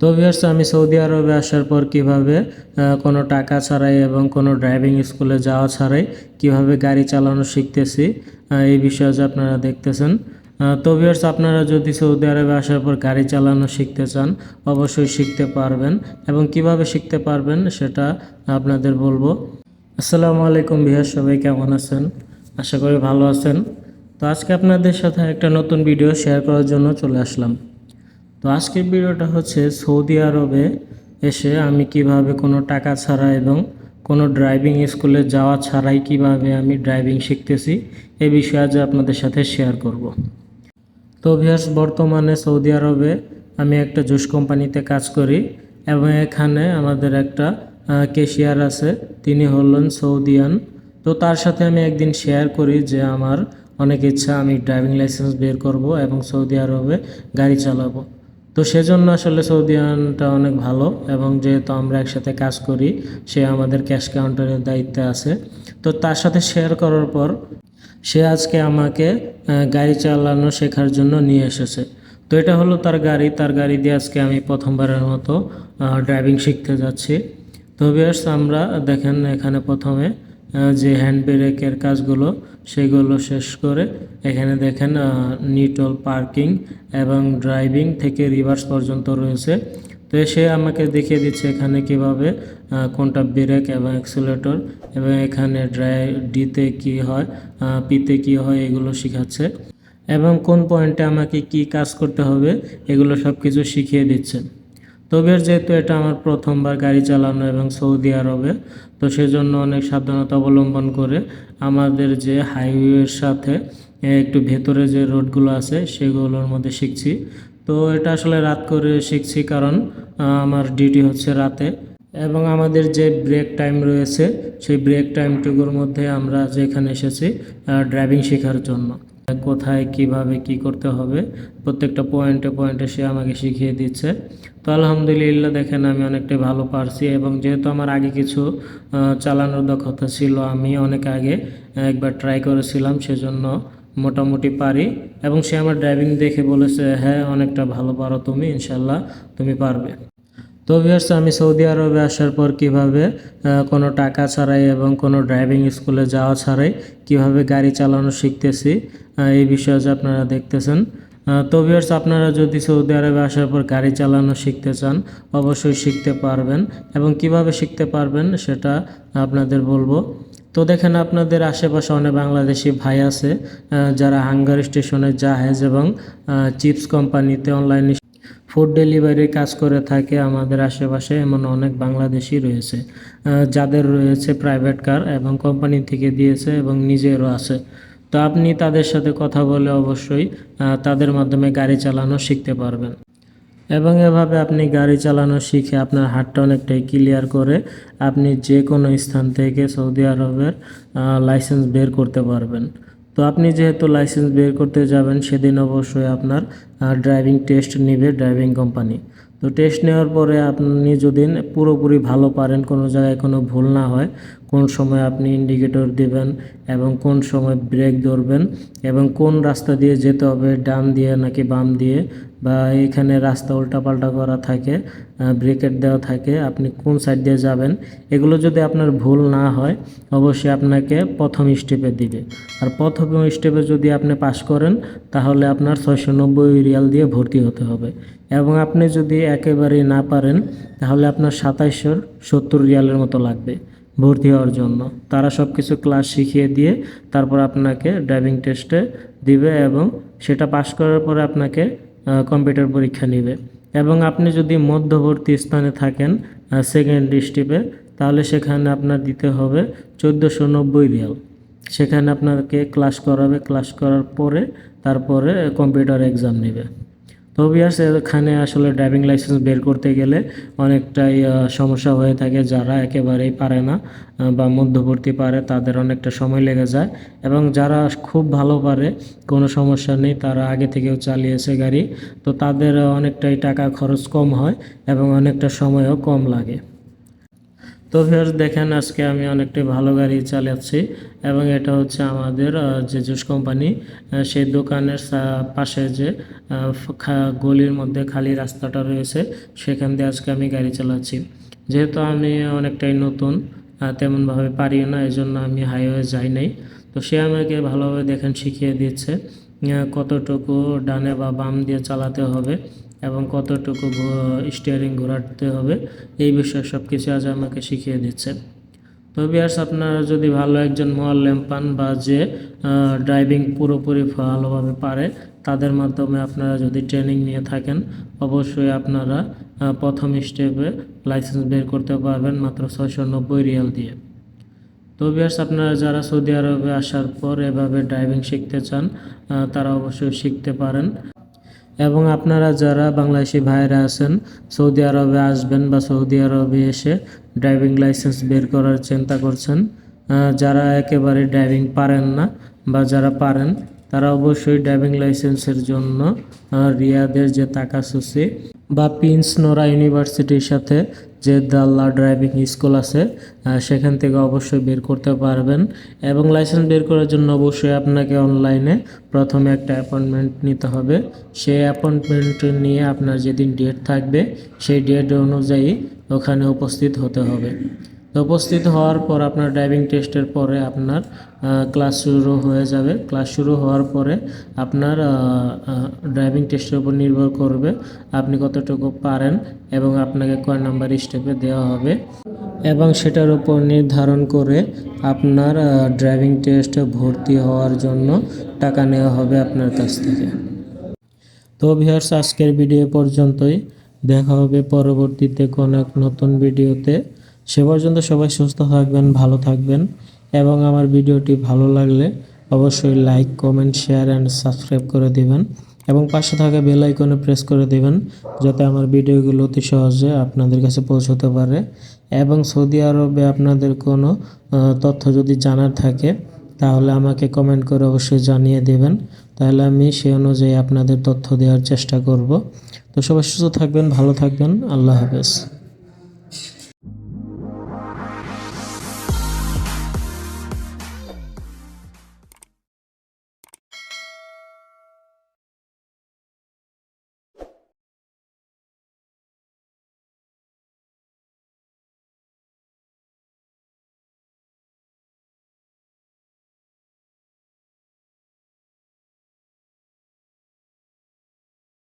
তো ভিউয়ার্স আমি সৌদি আরবে আসার পর কীভাবে কোনো টাকা ছাড়াই এবং কোনো ড্রাইভিং স্কুলে যাওয়া ছাড়াই কীভাবে গাড়ি চালানো শিখতেছি এই বিষয়ে যে আপনারা দেখতেছেন। তো ভিউয়ার্স আপনারা যদি সৌদি আরবে আসার পর গাড়ি চালানো শিখতে চান, অবশ্যই শিখতে পারবেন। এবং কীভাবে শিখতে পারবেন সেটা আপনাদের বলব। আসসালামু আলাইকুম ভিউয়ার্স সবাই কেমন আছেন? আশা করি ভালো আছেন। তো আজকে আপনাদের সাথে একটা নতুন ভিডিও শেয়ার করার জন্য চলে আসলাম। তো আজকের ভিডিওটা হচ্ছে সৌদি আরবে এসে আমি কীভাবে কোনো টাকা ছাড়া এবং কোনো ড্রাইভিং স্কুলে যাওয়া ছাড়াই কীভাবে আমি ড্রাইভিং শিখতেছি এ বিষয়ে আজ আপনাদের সাথে শেয়ার করব। তো ভিয়াস বর্তমানে সৌদি আরবে আমি একটা জুস কোম্পানিতে কাজ করি এবং এখানে আমাদের একটা কেশিয়ার আছে, তিনি হলেন সৌদিয়ান। তো তার সাথে আমি একদিন শেয়ার করি যে আমার অনেক ইচ্ছা আমি ড্রাইভিং লাইসেন্স বের করব এবং সৌদি আরবে গাড়ি চালাবো। তো সেজন্য আসলে সৌদি সৌদিয়ানটা অনেক ভালো এবং যেহেতু আমরা একসাথে কাজ করি, সে আমাদের ক্যাশ কাউন্টারের দায়িত্বে আছে। তো তার সাথে শেয়ার করার পর সে আজকে আমাকে গাড়ি চালানো শেখার জন্য নিয়ে এসেছে। তো এটা হলো তার গাড়ি। তার গাড়ি দিয়ে আজকে আমি প্রথমবারের মতো ড্রাইভিং শিখতে যাচ্ছি। তো বিয়ার্স আমরা দেখেন এখানে প্রথমে যে হ্যান্ড ব্রেকের কাজগুলো, সেগুলো শেষ করে এখানে দেখেন নিটল পার্কিং এবং ড্রাইভিং থেকে রিভার্স পর্যন্ত রয়েছে। তো সে আমাকে দেখিয়ে দিচ্ছে এখানে কীভাবে কোনটা ব্রেক এবং অ্যাক্সিলেটর এবং এখানে ড্রাই ডিতে কি হয় পিতে কি হয়, এগুলো শেখাচ্ছে। এবং কোন পয়েন্টে আমাকে কি কাজ করতে হবে, এগুলো সব কিছু শিখিয়ে দিচ্ছে। তবে যেহেতু এটা আমার প্রথমবার গাড়ি চালানো এবং সৌদি আরবে, তো সেজন্য অনেক সাবধানতা অবলম্বন করে আমাদের যে হাইওয়ের সাথে একটু ভেতরে যে রোডগুলো আছে সেগুলোর মধ্যে শিখছি। তো এটা আসলে রাত করে শিখছি কারণ আমার ডিউটি হচ্ছে রাতে এবং আমাদের যে ব্রেক টাইম রয়েছে, সেই ব্রেক টাইমটুকুর মধ্যে আমরা যেখানে এসেছি ড্রাইভিং শেখার জন্য। কোথায়, কীভাবে, কি করতে হবে, প্রত্যেকটা পয়েন্টে পয়েন্টে সে আমাকে শিখিয়ে দিচ্ছে। তো আলহামদুলিল্লাহ, দেখেন আমি অনেকটাই ভালো পারছি এবং যেহেতু আমার আগে কিছু চালানোর দক্ষতা ছিল, আমি অনেক আগে একবার ট্রাই করেছিলাম, সেজন্য মোটামুটি পারি। এবং সে আমার ড্রাইভিং দেখে বলেছে হ্যাঁ অনেকটা ভালো পারো তুমি, ইনশাল্লাহ তুমি পারবে। তো ভিউয়ার্স আমি সৌদি আরবে আসার পর কীভাবে কোনো টাকা ছাড়াই এবং কোনো ড্রাইভিং স্কুলে যাওয়া ছাড়াই কীভাবে গাড়ি চালানো শিখতেছি এই বিষয়ে আপনারা দেখতেছেন। তো ভিউয়ার্স আপনারা যদি সৌদি আরবে আসার পর গাড়ি চালানো শিখতে চান, অবশ্যই শিখতে পারবেন। এবং কীভাবে শিখতে পারবেন সেটা আপনাদের বলব। তো দেখেন, আপনাদের আশেপাশে অনেক বাংলাদেশি ভাই আছে যারা হাঙ্গার স্টেশনে জাহাজ এবং চিপস কোম্পানিতে অনলাইনে ফুড ডেলিভারি কাজ করে থাকে আমাদের আশেপাশে এমন অনেক বাংলাদেশি রয়েছে যাদের রয়েছে প্রাইভেট কার এবং কোম্পানি থেকে দিয়েছে এবং নিজেরও আছে। তো আপনি তাদের সাথে কথা বলে অবশ্যই তাদের মাধ্যমে গাড়ি চালানো শিখতে পারবেন। এবং এভাবে আপনি গাড়ি চালানো শিখে আপনার হাতটা অনেকটাই ক্লিয়ার করে আপনি যে কোনো স্থান থেকে সৌদি আরবের লাইসেন্স বের করতে পারবেন। তো আপনি যেহেতু লাইসেন্স বের করতে যাবেন, সেদিন অবশ্যই আপনার ড্রাইভিং টেস্ট নেবে ড্রাইভিং কোম্পানি তো টেস্ট নেওয়ার পরে আপনি যদি পুরোপুরি ভালো পারেন, কোনো জায়গায় কোনো ভুল না হয় কোন সময় আপনি ইন্ডিকেটর দেবেন এবং কোন সময় ব্রেক ধরবেন এবং কোন রাস্তা দিয়ে যেতে হবে, ডান দিয়ে নাকি বাম দিয়ে, বা এখানে রাস্তা উল্টাপাল্টা করা থাকে ব্রেকেট দেওয়া থাকে, আপনি কোন সাইড দিয়ে যাবেন, এগুলো যদি আপনার ভুল না হয়, অবশ্যই আপনাকে প্রথম স্টেপে দিবে। আর প্রথম স্টেপে যদি আপনি পাস করেন, তাহলে আপনার ছয়শো নব্বই রিয়াল দিয়ে ভর্তি হতে হবে। এবং আপনি যদি একেবারেই না পারেন, তাহলে আপনার সাতাইশশো সত্তর রিয়ালের মতো লাগবে। ভর্তি হওয়ার জন্য। তারা সব কিছু ক্লাস শিখিয়ে দিয়ে তারপর আপনাকে ড্রাইভিং টেস্টে দিবে এবং সেটা পাশ করার পরে আপনাকে কম্পিউটার পরীক্ষা নেবে। এবং আপনি যদি মধ্যবর্তী স্থানে থাকেন সেকেন্ড স্টেপে তাহলে সেখানে আপনার দিতে হবে চোদ্দোশো নব্বই রিয়াল। সেখানে আপনাকে ক্লাস করাবে। ক্লাস করার পরে তারপরে কম্পিউটার এক্সাম নেবে। তো বিয়ার্স এখানে আসলে ড্রাইভিং লাইসেন্স বের করতে গেলে অনেকটাই সমস্যা হয়ে থাকে যারা একেবারেই পারে না বা মধ্যবর্তী পারে তাদের অনেকটা সময় লেগে যায়। এবং যারা খুব ভালো পারে, কোনো সমস্যা নেই, তারা আগে থেকেও চালিয়েছে গাড়ি। তো তাদের অনেকটাই টাকা খরচ কম হয় এবং অনেকটা সময়ও কম লাগে। তো ভিউয়ার্স, দেখেন আজকে আমি অনেকটাই ভালো গাড়ি চালাচ্ছি এবং এটা হচ্ছে আমাদের যে জুস কোম্পানি। সেই দোকানের পাশে যে গলির মধ্যে খালি রাস্তাটা রয়েছে, সেখান দিয়ে আজকে আমি গাড়ি চালাচ্ছি। যেহেতু আমি অনেকটাই নতুন তেমনভাবে পারি না এই জন্য আমি হাইওয়ে যাই নাই। তো সে আমাকে ভালোভাবে দেখেন শিখিয়ে দিচ্ছে কতটুকু ডানে বা বাম দিয়ে চালাতে হবে। এবং কতটুকু স্টিয়ারিং ঘোরাতে হবে, এই বিষয়ে সব কিছু আজ আমাকে শিখিয়ে দিচ্ছে। তো বিয়ার্স আপনারা যদি ভালো একজন মোয়াল্লেম পান বা যে ড্রাইভিং পুরোপুরি ভালোভাবে পারে, তাদের মাধ্যমে আপনারা যদি ট্রেনিং নিয়ে থাকেন, অবশ্যই আপনারা প্রথম স্টেপে লাইসেন্স বের করতে পারবেন মাত্র ছয়শো নব্বই রিয়াল দিয়ে। তো বিয়ার্স আপনারা যারা সৌদি আরবে আসার পর এভাবে ড্রাইভিং শিখতে চান তারা অবশ্যই শিখতে পারেন। এবং আপনারা যারা বাংলাদেশি ভাইরা আছেন, সৌদি আরবে আসবেন বা সৌদি আরবে এসে ড্রাইভিং লাইসেন্স বের করার চিন্তা করছেন যারা একেবারে ড্রাইভিং পারেন না বা যারা পারেন, তারা অবশ্যই ড্রাইভিং লাইসেন্সের জন্য রিয়াদের যে তাকাসুসি বা পিন্স নোরা ইউনিভার্সিটির সাথে যে দাল্লা ড্রাইভিং স্কুল আছে সেখান থেকে অবশ্যই বের করতে পারবেন এবং লাইসেন্স বের করার জন্য অবশ্যই আপনাকে অনলাইনে প্রথমে একটা অ্যাপয়েন্টমেন্ট নিতে হবে। সেই অ্যাপয়েন্টমেন্ট নিয়ে আপনার যেদিন ডেট থাকবে, সেই ডেট অনুযায়ী ওখানে উপস্থিত হতে হবে। তো উপস্থিত হওয়ার পর আপনার ড্রাইভিং টেস্টের পরে আপনার ক্লাস শুরু হয়ে যাবে। ক্লাস শুরু হওয়ার পরে আপনার ড্রাইভিং টেস্টের উপর নির্ভর করবে আপনি কতটুকু পারেন এবং আপনাকে কয় নাম্বার স্টেপে দেওয়া হবে এবং সেটার উপর নির্ধারণ করে আপনার ড্রাইভিং টেস্টে ভর্তি হওয়ার জন্য টাকা নেওয়া হবে আপনার কাছ থেকে। তো ভিউয়ার্স আজকের ভিডিও পর্যন্তই। দেখা হবে পরবর্তীতে কোনো এক নতুন ভিডিওতে সে পর্যন্ত সবাই সুস্থ থাকবেন, ভালো থাকবেন এবং আমার ভিডিওটি ভালো লাগলে অবশ্যই like comment share and subscribe করে দিবেন এবং পাশে থাকা বেল আইকনে প্রেস করে দিবেন যাতে আমার ভিডিওগুলো অতি সহজে আপনাদের কাছে পৌঁছতে পারে এবং সৌদি আরবে আপনাদের কোনো তথ্য যদি জানার থাকে তাহলে আমাকে কমেন্ট করে অবশ্যই জানিয়ে দেবেন। তাহলে আমি সেই অনুযায়ী আপনাদের তথ্য দেওয়ার চেষ্টা করব। তো সবাই সুস্থ থাকবেন, ভালো থাকবেন, আল্লাহ হাফেজ।